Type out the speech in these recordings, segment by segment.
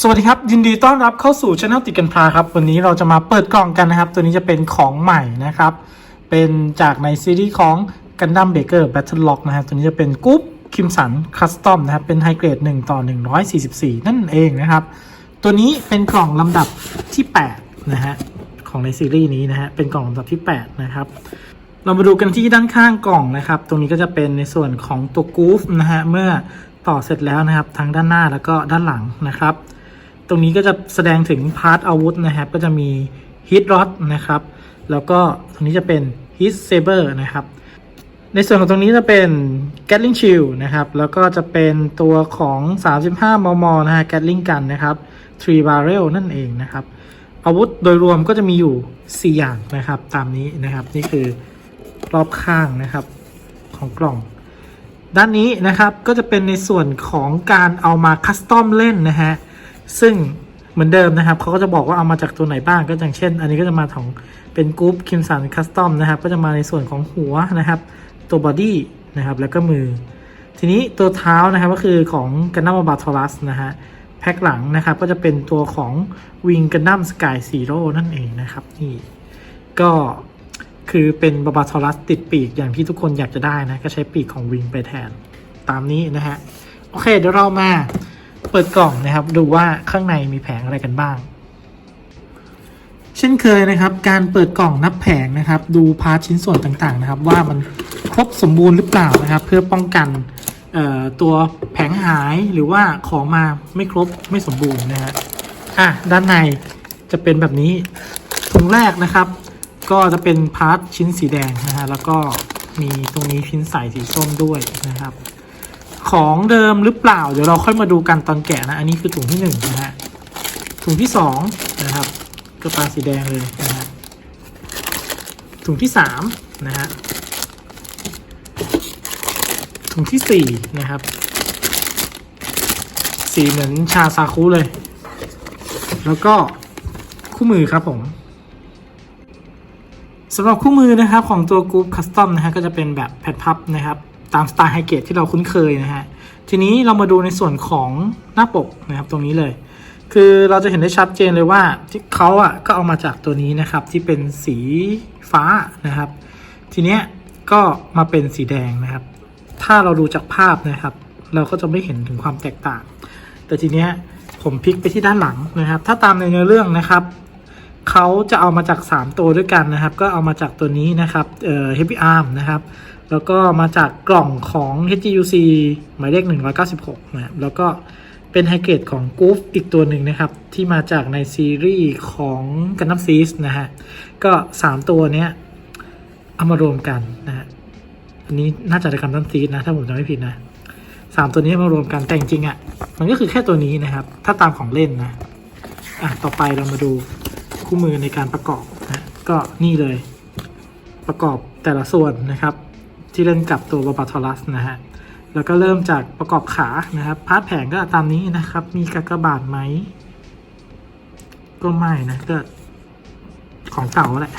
สวัสดีครับ ยินดีต้อนรับเข้าสู่ช anel ติดกันพาครับ วันนี้เราจะมาเปิดกล่องกันนะครับ ตัวนี้จะเป็นของใหม่นะครับ เป็นจากในซีรีส์ของ Gundam Baker Battle Lock นะครับตัวนี้จะเป็นกรุ๊ปคิมสันคัสตอมนะครับ เป็นไฮเกรด 1 ต่อ 144 นั่นเองนะครับ ตัวนี้เป็นกล่องลำดับที่ 8 นะฮะ ของในซีรีส์นี้นะฮะ เป็นกล่องลำดับที่ 8 นะครับ เรามาดูกันที่ด้านข้างกล่องนะครับ ตรงนี้ก็จะเป็นในส่วนของตัวกรูฟนะฮะ เมื่อต่อเสร็จแล้วนะครับ ทั้งด้านหน้าแล้วก็ด้านหลังนะครับ รงนี้ก็จะแสดงถึงพาร์ทอาวุธนะครับ ก็จะมีฮิตรอดนะครับ แล้วก็ตรงนี้จะเป็นฮิตเซเบอร์นะครับ ในส่วนของตรงนี้จะเป็น Gatling Shield นะครับ แล้วก็จะเป็นตัวของ 35 มม นะฮะ Gatling Gun นะครับ3 Barrel นั่นเองนะครับ อาวุธโดยรวมก็จะมีอยู่ 4 อย่างนะครับ ตามนี้นะครับ นี่คือรอบข้างนะครับของกล่อง ด้านนี้นะครับก็จะเป็นในส่วนของการเอามาคัสตอมเล่นนะฮะ ซึ่งเหมือนเดิมนะครับเขาก็จะบอกว่าเอามาจากตัวไหนบ้างก็อย่างเช่น อันนี้ก็จะมาของเป็นกรุ๊ปคิมสันคัสตอมนะครับ ก็จะมาในส่วนของหัวนะครับ ตัวบอดี้นะครับ แล้วก็มือ ทีนี้ตัวเท้านะครับก็คือของกันดั้มบาทอรัสนะฮะแพ็คหลังนะครับ ก็จะเป็นตัวของวิงกันดั้มสกายซีโร่นั่นเองนะครับนี่ก็คือเป็นบาบาทอรัสติดปีกอย่างที่ทุกคนอยากจะได้นะ ก็ใช้ปีกของวิงไปแทนตามนี้นะฮะ โอเคเดี๋ยวเรามา เปิดกล่องนะครับ ดูว่าข้างในมีแผงอะไรกันบ้าง เช่นเคยนะครับ การเปิดกล่องนับแผงนะครับ ดูพาร์ทชิ้นส่วนต่างๆนะครับ ว่ามันครบสมบูรณ์หรือเปล่านะครับ เพื่อป้องกันตัวแผงหายหรือว่าของมาไม่ครบไม่สมบูรณ์นะฮะอะด้านในจะเป็นแบบนี้ถุงแรกนะครับ ก็จะเป็นพาร์ทชิ้นสีแดงนะฮะแล้วก็มีตรงนี้ชิ้นใสสีส้มด้วยนะครับ ของเดิมหรือเปล่า เดี๋ยวเราค่อยมาดูกันตอนแกะนะ อันนี้คือถุงที่หนึ่งนะฮะ ถุงที่สองนะครับก็ปาสีแดงเลยนะฮะ ถุงที่สามนะฮะ ถุงที่สี่นะครับ สีเหมือนชาซาคุเลย แล้วก็คู่มือครับผมสำหรับคู่มือนะครับของตัวกรุ๊ปคัสตอมนะฮะก็จะเป็นแบบแผ่นพับนะครับ ตามสไตล์ไฮเกตที่เราคุ้นเคยนะฮะ ทีนี้เรามาดูในส่วนของหน้าปกนะครับตรงนี้เลย คือเราจะเห็นได้ชัดเจนเลยว่าที่เขาอะก็เอามาจากตัวนี้นะครับที่เป็นสีฟ้านะครับ ทีเนี้ยก็มาเป็นสีแดงนะครับ ถ้าเราดูจากภาพนะครับ เราก็จะไม่เห็นถึงความแตกต่าง แต่ทีเนี้ยผมพลิกไปที่ด้านหลังนะครับ ถ้าตามในเนื้อเรื่องนะครับ เขาจะเอามาจาก 3 ตัวด้วยกันนะครับ ก็เอามาจากตัวนี้นะครับเอ่อ Heavy Arm นะครับ แล้วก็มาจากกล่องของ HGUC หมายเลข 196 นะครับ แล้วก็เป็นไฮเกรดของ Goof อีกตัวหนึ่งนะครับ ที่มาจากในซีรีส์ของ Gundam Seas นะฮะ ก็ 3 ตัวเนี้ยเอามารวมกันนะฮะ อันนี้น่าจะใน Gundam Seas นะ ถ้าผมจำไม่ผิดนะสามตัวนี้มารวมกันแต่จริงๆอะ มันก็คือแค่ตัวนี้นะครับ ถ้าตามของเล่นนะ อะ ต่อไปเรามาดู คู่มือในการประกอบนะก็นี่เลย ประกอบแต่ละส่วนนะครับ ที่เล่นกับตัวบาบาทอรัสนะฮะแล้วก็เริ่มจากประกอบขานะครับพาร์ทแผงก็ตามนี้นะครับ มีกากบาทไหม ก็ไม่นะก็ของเก่าแหละ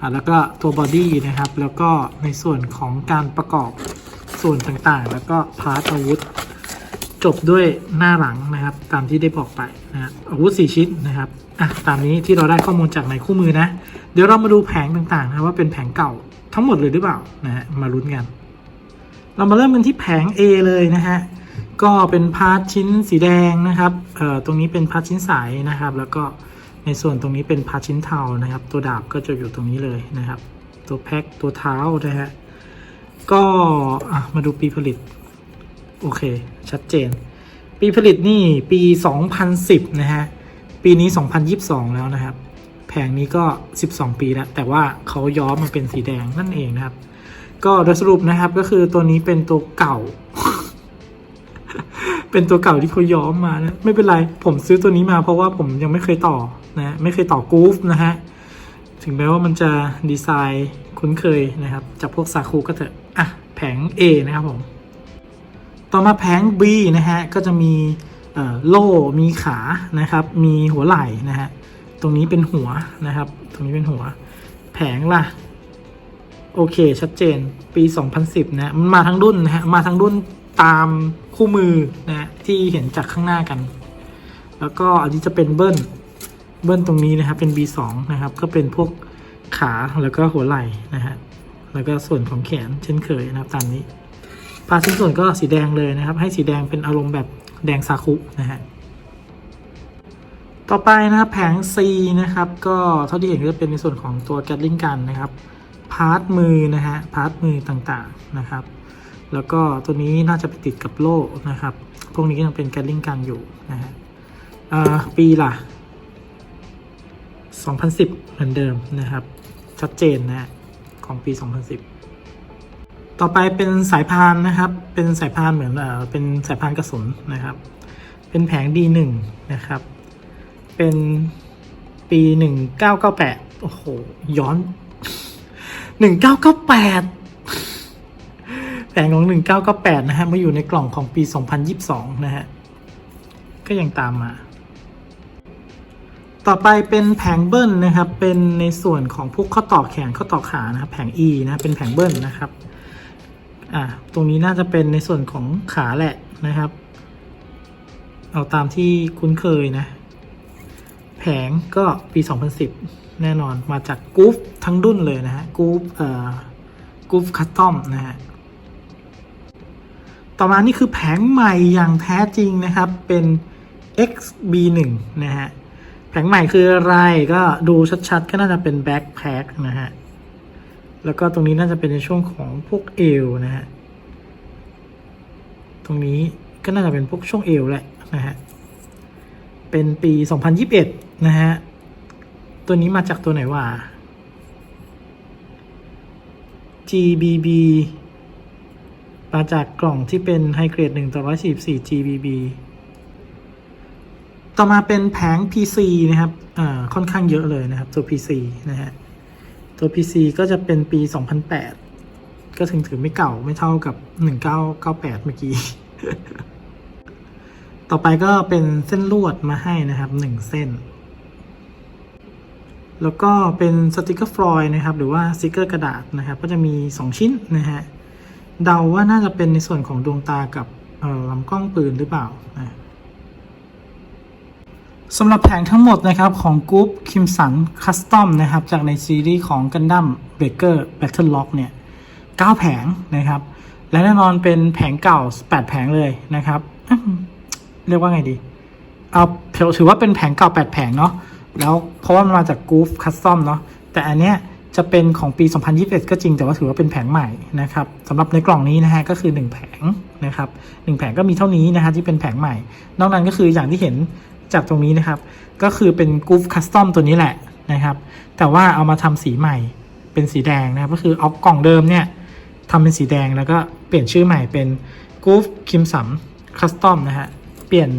อะแล้วก็ตัวบอดี้นะครับ แล้วก็ในส่วนของการประกอบส่วนต่างๆ แล้วก็พาร์ทอาวุธ จบด้วยหน้าหลังนะครับ ตามที่ได้บอกไปนะครับอาวุธสี่ชิ้นนะครับอะตามนี้ที่เราได้ข้อมูลจากในคู่มือนะ เดี๋ยวเรามาดูแผงต่างๆนะว่าเป็นแผงเก่าทั้งหมดเลยหรือเปล่านะฮะมาลุ้นกัน เรามาเริ่มกันที่แผง A เลยนะฮะก็เป็นพาร์ทชิ้นสีแดงนะครับเอ่อตรงนี้เป็นพาร์ทชิ้นใสนะครับ แล้วก็ในส่วนตรงนี้เป็นพาร์ทชิ้นเทานะครับ ตัวดาบก็จะอยู่ตรงนี้เลยนะครับ ตัวแพ็คตัวเท้านะฮะก็อะมาดูปีผลิต โอเค ชัดเจน ปีผลิตนี่ปี 2010 นะฮะ ปีนี้ 2022 แล้วนะครับ แผงนี้ก็ 12 ปีแล้ว แต่ว่าเขาย้อมมาเป็นสีแดงนั่นเองนะครับ ก็โดยสรุปนะครับก็คือตัวนี้เป็นตัวเก่า เป็นตัวเก่าที่เขาย้อมมานะไม่เป็นไร ผมซื้อตัวนี้มาเพราะว่าผมยังไม่เคยต่อนะไม่เคยต่อกูฟนะฮะถึงแม้ว่ามันจะดีไซน์คุ้นเคยนะครับจากพวกซาคูก็เถอะอะแผง A นะครับผม ต่อมาแผง B นะฮะก็จะมีโล่มีขานะครับมีหัวไหล่นะฮะตรงนี้เป็นหัวนะครับ ตรงนี้เป็นหัว แผงล่ะโอเคชัดเจนปี 2010 นะมันมาทั้งรุ่นนะฮะมาทั้งรุ่นตามคู่มือนะฮะที่เห็นจากข้างหน้ากัน แล้วก็อันนี้จะเป็นเบิ้ลเบิ้ลตรงนี้นะครับเป็น B2 นะครับ ก็เป็นพวกขาแล้วก็หัวไหล่นะฮะแล้วก็ส่วนของแขนเช่นเคยนะครับตามนี้ ปลาชิ้นส่วนก็สีแดงเลยนะครับ ให้สีแดงเป็นอารมณ์แบบแดงซาคุนะฮะต่อไปนะครับแผง C นะครับ ก็เท่าที่เห็นก็จะเป็นในส่วนของตัวแกลลิงกันนะครับพาร์ทมือนะฮะพาร์ทมือต่างๆนะครับ แล้วก็ตัวนี้น่าจะไปติดกับโล่นะครับ พวกนี้ก็ยังเป็นแกลลิงกันอยู่นะฮะปีล่ะ 2010 เหมือนเดิมนะครับ ชัดเจนนะฮะของปี 2010 ต่อไปเป็นสายพานนะครับ เป็นสายพานเหมือนเอ่อเป็นสายพานกระสุนนะครับ เป็นแผง D1 นะครับ เป็นปีหนึ่งเก้าเก้าแปดโอ้โห ย้อนหนึ่งเก้าเก้าแปดแผงของหนึ่งเก้าเก้าแปดนะฮะ มาอยู่ในกล่องของปีสองพันยิบสองนะฮะ ก็ยังตามมา ต่อไปเป็นแผงเบิ้ลนะครับ เป็นในส่วนของพวกข้อต่อแขนข้อต่อขานะครับ แผง E นะ เป็นแผงเบิ้ลนะครับ อ่าตรงนี้น่าจะเป็นในส่วนของขาแหละนะครับ เอาตามที่คุ้นเคยนะ แผงก็ปี 2010 แน่นอนมาจากกูฟทั้งรุ่นเลยนะฮะกูฟเอ่อกูฟคัสตอมนะฮะต่อมานี่คือแผงใหม่อย่างแท้จริงนะครับเป็น XB1 นะฮะ แผงใหม่คืออะไรก็ดูชัดๆ ก็น่าจะเป็นแบ็คแพ็คนะฮะ แล้วก็ตรงนี้น่าจะเป็นในช่วงของพวกเอวนะฮะ ตรงนี้ก็น่าจะเป็นพวกช่วงเอวแหละนะฮะ เป็นปี 2021 นะฮะ ตัวนี้มาจากตัวไหนวะ GBB มาจากกล่องที่เป็นไฮเกรด1ต่อ144 GBB ต่อมาเป็นแผง PC นะครับ อ่า ค่อนข้างเยอะเลยนะครับ ตัว PC นะฮะ ตัว PC ก็จะเป็นปี 2008 ก็ถึงถือไม่เก่าไม่เท่ากับ 1998 เมื่อกี้ ต่อไปก็เป็นเส้นลวดมาให้นะครับหนึ่งเส้น แล้วก็เป็นสติกเกอร์ฟลอยด์นะครับ หรือว่าสติกเกอร์กระดาษนะครับ ก็จะมี 2 ชิ้นนะฮะ เดาว่าน่าจะเป็นในส่วนของดวงตากับเอ่อลำกล้องปืนหรือเปล่านะ สำหรับแผงทั้งหมดนะครับของกรุ๊ปคิมสันคัสตอมนะครับจากในซีรีส์ของ Gundam Breaker Battle Lock เนี่ย9แผงนะครับ และแน่นอนเป็นแผงเก่า8แผงเลยนะครับ เรียกว่าไงดี เอาถือว่าเป็นแผงเก่า8แผงเนาะแล้วเพราะว่ามันมาจาก Goof Custom เนาะแต่อันเนี้ยจะเป็นของปี 2021 ก็จริงแต่ว่าถือว่าเป็นแผงใหม่นะครับสำหรับในกล่องนี้นะฮะก็คือ 1 แผงนะครับ1แผงก็มีเท่านี้นะฮะที่เป็นแผงใหม่ นอกนั้นก็คืออย่างที่เห็น จากตรงนี้นะครับ ก็คือเป็น Goof Custom ตัวนี้แหละนะครับ แต่ว่าเอามาทำสีใหม่เป็นสีแดงนะครับ ก็คือเอากล่องเดิมเนี่ยทำเป็นสีแดงแล้วก็เปลี่ยนชื่อใหม่เป็น Goof Kim Sam Custom นะฮะ เปลี่ยน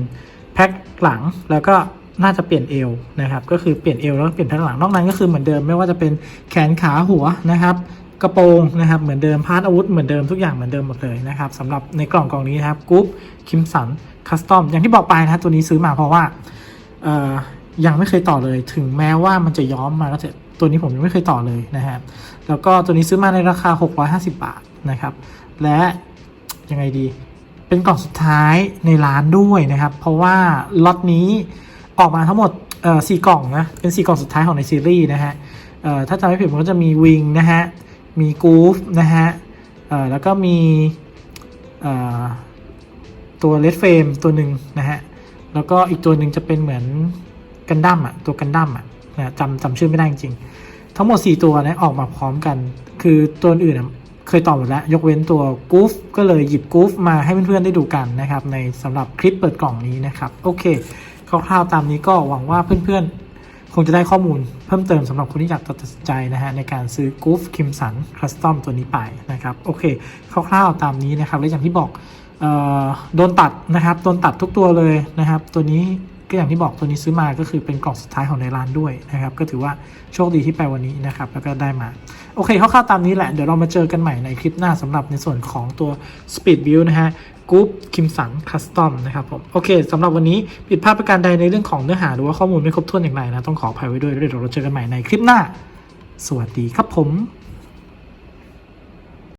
แพ็คหลังแล้วก็น่าจะเปลี่ยนเอวนะครับ ก็คือเปลี่ยนเอวแล้วเปลี่ยนแพ็คหลังนอกนั้นก็คือเหมือนเดิมไม่ว่าจะเป็นแขนขาหัวนะครับ กระโปรงนะครับเหมือนเดิมพาร์ทอาวุธเหมือนเดิมทุกอย่างเหมือนเดิมหมดเลยนะครับสำหรับในกล่องกล่องนี้นะครับ Goof Kim Sam Custom อย่างที่บอกไปนะตัวนี้ซื้อมาเพราะว่าเอ่อยังไม่เคยต่อเลย ถึงแม้ว่ามันจะย้อมมาก็เถอะตัวนี้ผมยังไม่เคยต่อเลยนะฮะแล้วก็ตัวนี้ซื้อมาในราคา 650 บาทนะครับ และยังไงดีเป็นกล่องสุดท้ายในร้านด้วยนะครับ เพราะว่าล็อตนี้ออกมาทั้งหมดเอ่อสี่กล่องนะเป็นสี่กล่องสุดท้ายของในซีรีส์นะฮะเอ่อถ้าจำไม่ผิดมันก็จะมีวิงนะฮะ มีกูฟนะฮะเอ่อแล้วก็มีอ่อตัวเลดเฟรมตัวหนึ่งนะฮะ แล้วก็อีกตัวหนึ่งจะเป็นเหมือนกันดั้มอะ ตัวกันดั้มอะนะจำจำชื่อไม่ได้จริงๆทั้งหมด 4 ตัวนะออกมาพร้อมกัน คือตัวอื่นอะเคยต่อหมดแล้ว ยกเว้นตัวกูฟก็เลยหยิบกูฟมาให้เพื่อนๆได้ดูกันนะครับ ในสำหรับคลิปเปิดกล่องนี้นะครับ โอเคคร่าวๆตามนี้ก็หวังว่าเพื่อนๆ คงจะได้ข้อมูลเพิ่มเติมสำหรับคนที่อยากตัดสินใจนะฮะในการซื้อกูฟคิมสันคัสตอมตัวนี้ไปนะครับโอเคคร่าวๆตามนี้นะครับและอย่างที่บอกโดนตัดนะครับโดนตัดทุกตัวเลยนะครับ ตัวนี้ก็อย่างที่บอกตัวนี้ซื้อมาก็คือเป็นกล่องสุดท้ายของในร้านด้วยนะครับ ก็ถือว่าโชคดีที่ไปวันนี้นะครับ แล้วก็ได้มา โอเคคร่าวๆตามนี้แหละ เดี๋ยวเรามาเจอกันใหม่ในคลิปหน้าสำหรับในส่วนของตัว Speed Build นะฮะ กู๊ปคิมสันคัสตอมนะครับผมโอเคสำหรับวันนี้ผิดพลาดประการใดในเรื่องของเนื้อหาหรือว่าข้อมูลไม่ครบถ้วนอย่างไรนะ ต้องขออภัยไว้ด้วยเดี๋ยวเราเจอกันใหม่ในคลิปหน้า สวัสดีครับผม